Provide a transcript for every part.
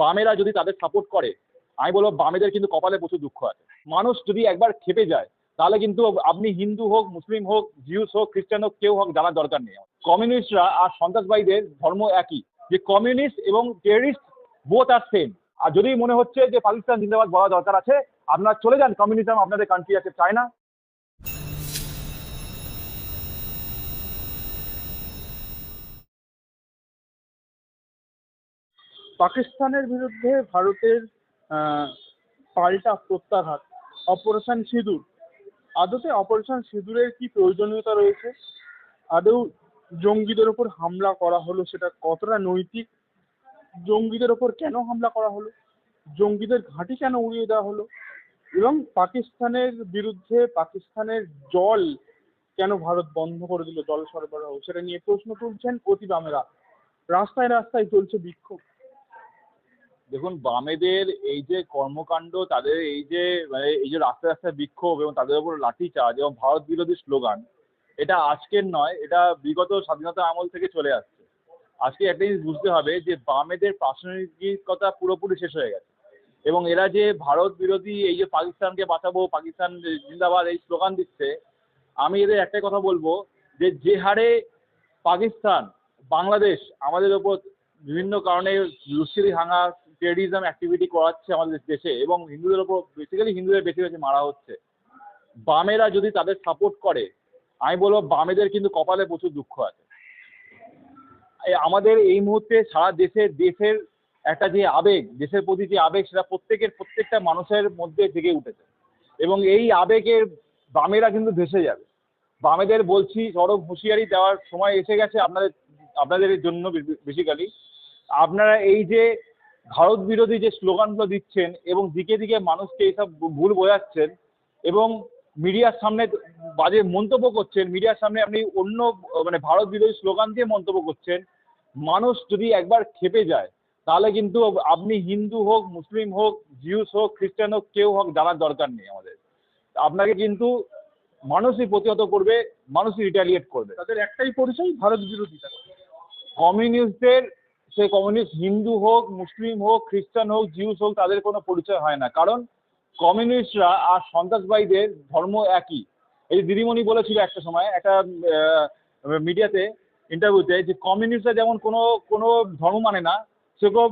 বামেরা যদি তাদের সাপোর্ট করে, আমি বলব বামেদের কিন্তু কপালে প্রচুর দুঃখ আছে। মানুষ যদি একবার খেপে যায়, তাহলে কিন্তু আপনি হিন্দু হোক, মুসলিম হোক, জিউস হোক, খ্রিস্টান হোক, কেউ হোক, জানার দরকার নেই কমিউনিস্টরা আর সন্ত্রাসবাদীদের ধর্ম একই। যে কমিউনিস্ট এবং টেরিস্ট বোথ আর সেম আর যদি মনে হচ্ছে যে পাকিস্তান জিন্দাবাদ বলা দরকার আছে, আপনারা চলে যান। কমিউনিজম আপনাদের কান্ট্রি আছে চায়না পাকিস্তানের বিরুদ্ধে ভারতের পাল্টা প্রত্যাঘাত অপারেশন সিঁদুর। আদতে অপারেশন সিঁদুরের কি প্রয়োজনীয়তা রয়েছে? আদৌ জঙ্গিদের ওপর হামলা করা হলো সেটা কতটা নৈতিক? জঙ্গিদের ওপর কেন হামলা করা হলো? জঙ্গিদের ঘাঁটি কেন উড়িয়ে দেওয়া হলো? এবং পাকিস্তানের বিরুদ্ধে পাকিস্তানের জল কেন ভারত বন্ধ করে দিল জল সরবরাহ? সেটা নিয়ে প্রশ্ন তুলছেন অতি রাস্তায় রাস্তায় চলছে বিক্ষোভ। দেখুন, বামেদের এই যে কর্মকাণ্ড, তাদের এই যে মানে এই যে রাস্তায় রাস্তায় বিক্ষোভ এবং তাদের উপর লাঠিচার্জ এবং ভারত বিরোধী স্লোগান, এটা আজকের নয়, এটা বিগত স্বাধীনতা আমল থেকে চলে আসছে। আজকে একটা জিনিস বুঝতে হবে যে, বামেদের প্রাসঙ্গিকতা পুরোপুরি শেষ হয়ে গেছে এবং এরা যে ভারত বিরোধী এই যে পাকিস্তানকে বাঁচাবো, পাকিস্তান জিন্দাবাদ এই স্লোগান দিচ্ছে, আমি এদের একটাই কথা বলব যে যে হারে পাকিস্তান, বাংলাদেশ আমাদের ওপর বিভিন্ন কারণে লুচ্ছিরি ভাঙা টেররিজম অ্যাক্টিভিটি করাচ্ছে আমাদের দেশে এবং হিন্দুদের ওপর বেসিক্যালি হিন্দুদের বেশি বেশি মারা হচ্ছে। বামেরা যদি তাদের সাপোর্ট করে, আমি বলব বামেদের কিন্তু কপালে প্রচুর দুঃখ আছে। আমাদের এই মুহূর্তে সারা দেশের দেশের একটা যে আবেগ, দেশের প্রতি যে আবেগ, সেটা প্রত্যেকের, প্রত্যেকটা মানুষের মধ্যে জেগে উঠেছে। এবং এই আবেগের বামেরা কিন্তু ভেসে যাবে। বামেদের বলছি চরম হুঁশিয়ারি দেওয়ার সময় এসে গেছে আপনাদের আপনাদের জন্য বেসিক্যালি আপনারা এই যে ভারত বিরোধী যে স্লোগানগুলো দিচ্ছেন এবং দিকে দিকে মানুষকে এইসব ভুল বোঝাচ্ছেন এবং মিডিয়ার সামনে বাজে মন্তব্য করছেন মিডিয়ার সামনে আপনি অন্য মানে ভারত বিরোধী স্লোগান দিয়ে মন্তব্য করছেন মানুষ যদি একবার খেপে যায় তাহলে কিন্তু আপনি হিন্দু হোক মুসলিম হোক জিউস হোক খ্রিস্টান হোক কেউ হোক জানার দরকার নেই আমাদের। আপনাকে কিন্তু মানুষই প্রতিহত করবে মানুষই রিটালিয়েট করবে। তাদের একটাই পরিচয় ভারত বিরোধিতা কমিউনিস্টদের সে কমিউনিস্ট হিন্দু হোক, মুসলিম হোক, খ্রিস্টান হোক, জিউস হোক, তাদের কোনো পরিচয় হয় না। কারণ কমিউনিস্টরা আর সন্ত্রাসবাদীদের ধর্ম একই। এই দিদিমণি বলেছিল একটা সময়, একটা মিডিয়াতে ইন্টারভিউতে যে কমিউনিস্টরা যেমন কোনো কোনো ধর্ম মানে না, সেরকম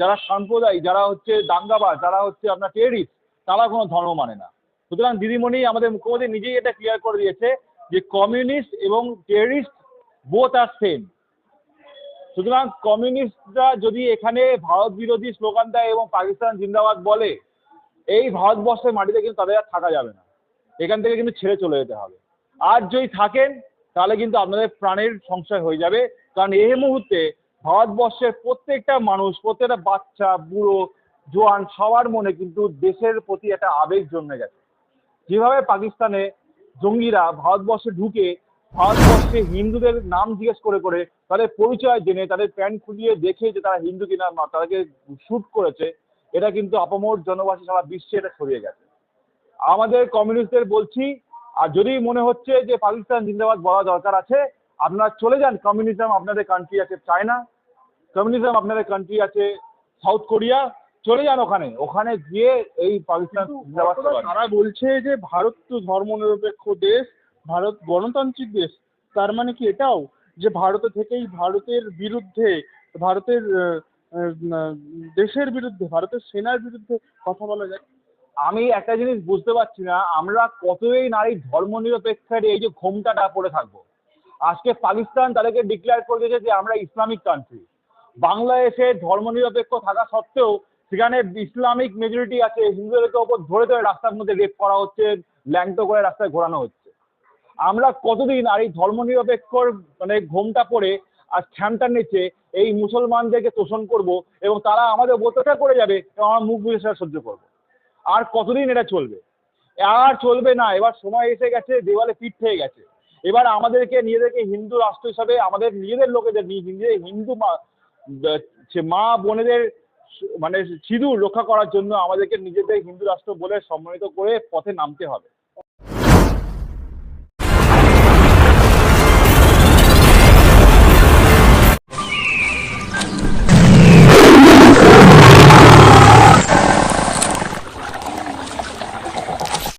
যারা সাম্প্রদায়িক, যারা হচ্ছে দাঙ্গাবাজ, যারা হচ্ছে আপনার টেরিস্ট তারা কোনো ধর্ম মানে না। সুতরাং দিদিমণি আমাদের মুখ্যমন্ত্রী নিজেই এটা ক্লিয়ার করে দিয়েছে যে কমিউনিস্ট এবং টেরিস্ট বোথ আর সেম সুতরাং কমিউনিস্টরা যদি এখানে ভারত বিরোধী স্লোগান দেয় এবং পাকিস্তান জিন্দাবাদ বলে, এই ভারতবর্ষের মাটিতে কিন্তু তাদের আর থাকা যাবে না। এখান থেকে কিন্তু ছেড়ে চলে যেতে হবে। আর যদি থাকেন, তাহলে কিন্তু আপনাদের প্রাণের সংশয় হয়ে যাবে। কারণ এই মুহূর্তে ভারতবর্ষের প্রত্যেকটা মানুষ, প্রত্যেকটা বাচ্চা, বুড়ো, জোয়ান, সবার মনে কিন্তু দেশের প্রতি একটা আবেগ জন্মে গেছে। যেভাবে পাকিস্তানে জঙ্গিরা ভারতবর্ষে ঢুকে, ভারতবর্ষে হিন্দুদের নাম জিজ্ঞেস করে করে তাদের পরিচয় জেনে তাদের প্যান্ট খুলিয়ে দেখে যে তারা হিন্দু কিনা না তাদেরকে শ্যুট করেছে এটা কিন্তু আপামর জনবাসী সারা বিশ্বে এটা ছড়িয়ে গেছে। আমাদের কমিউনিস্টদের বলছি আর যদি মনে হচ্ছে যে পাকিস্তান জিন্দাবাদ বলা দরকার আছে আপনারা চলে যান। কমিউনিজম আপনাদের কান্ট্রি আছে চায়না কমিউনিজম আপনাদের কান্ট্রি আছে সাউথ কোরিয়া চলে যান ওখানে। ওখানে গিয়ে এই পাকিস্তান তারা বলছে যে ভারত তো ধর্মনিরপেক্ষ দেশ ভারত গণতান্ত্রিক দেশ তার মানে কি এটাও যে ভারত থেকেই ভারতের বিরুদ্ধে, ভারতের দেশের বিরুদ্ধে, ভারতের সেনার বিরুদ্ধে কথা বলা যায়। আমি একটা জিনিস বুঝতে পারছি না, আমরা কতই নারী ধর্মনিরপেক্ষের এই যে ঘোমটাটা পড়ে থাকব। আজকে পাকিস্তান তাদেরকে ডিক্লেয়ার করে দিয়েছে যে আমরা ইসলামিক কান্ট্রি বাংলাদেশে ধর্মনিরপেক্ষ থাকা সত্ত্বেও সেখানে ইসলামিক মেজরিটি আছে, হিন্দুদেরকে ওপর ধরে ধরে রাস্তার মধ্যে রেপ করা হচ্ছে, ল্যাংটো করে রাস্তায় ঘোরানো হচ্ছে। আমরা কতদিন আর এই ধর্মনিরপেক্ষর মানে ঘোমটা পড়ে আর ঠ্যামটার নিচে এই মুসলমানদেরকে তোষণ করব এবং তারা আমাদের অত্যাচার করে যাবে এবং আমরা মুখ বুঝে সেটা সহ্য করব। আর কতদিন এটা চলবে? আর চলবে না। এবার সময় এসে গেছে, দেওয়ালে পিঠ হয়ে গেছে। এবার আমাদেরকে, নিজেদেরকে হিন্দু রাষ্ট্র হিসাবে আমাদের নিজেদের লোকেদের নিজেদের হিন্দু মা বোনেদের মানে সিঁদুর রক্ষা করার জন্য আমাদেরকে নিজেদের হিন্দু রাষ্ট্র বলে সম্মানিত করে পথে নামতে হবে।